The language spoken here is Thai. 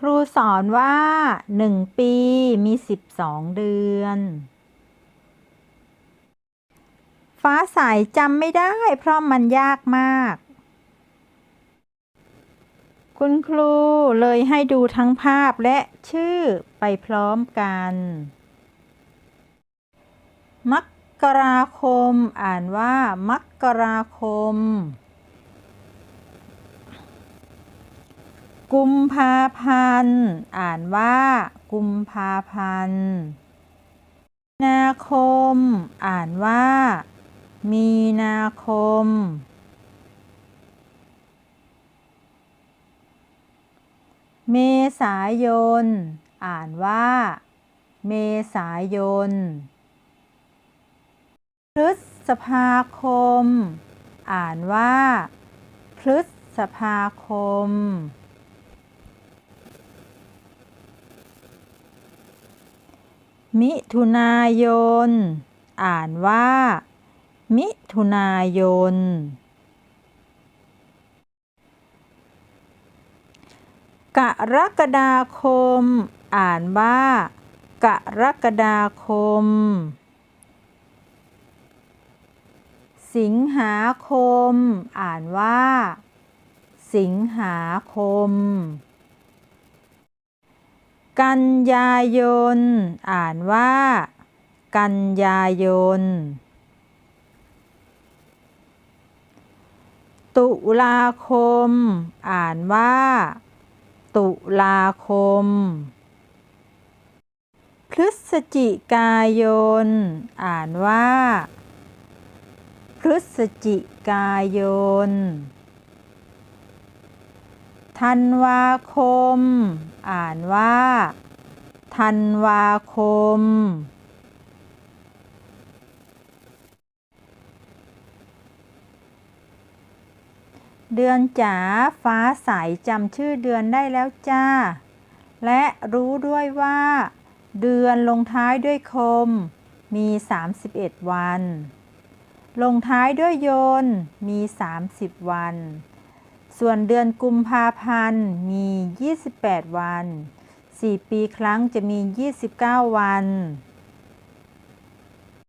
ครูสอนว่าหนึ่งปีมีสิบสองเดือน ฟ้าใสจำไม่ได้เพราะมันยากมาก คุณครูเลยให้ดูทั้งภาพและชื่อไปพร้อมกัน มกราคมอ่านว่า มกราคม กุมภาพันธ์อ่านว่า กุมภาพันธ์นาคม อ่านว่า มีนาคม เมษายน อ่านว่า เมษายน พฤษภาคม อ่านว่า พฤษภาคม มิถุนายน อ่านว่า มิถุนายน กรกฎาคม อ่านว่า กรกฎาคม สิงหาคม อ่านว่า สิงหาคม กันยายน อ่านว่า กันยายน ตุลาคม อ่านว่า ตุลาคม พฤศจิกายน อ่านว่า พฤศจิกายนธันวาคม อ่านว่า ธันวาคม เดือนจ๋าฟ้าใสจำชื่อเดือนได้แล้วจ้า และรู้ด้วยว่า เดือนลงท้ายด้วยคม มี 31 วัน ลงท้ายด้วยโยน มี 30 วัน ส่วนเดือนกุมภาพันธ์มี 28 วัน 4 ปีครั้งจะมี 29 วัน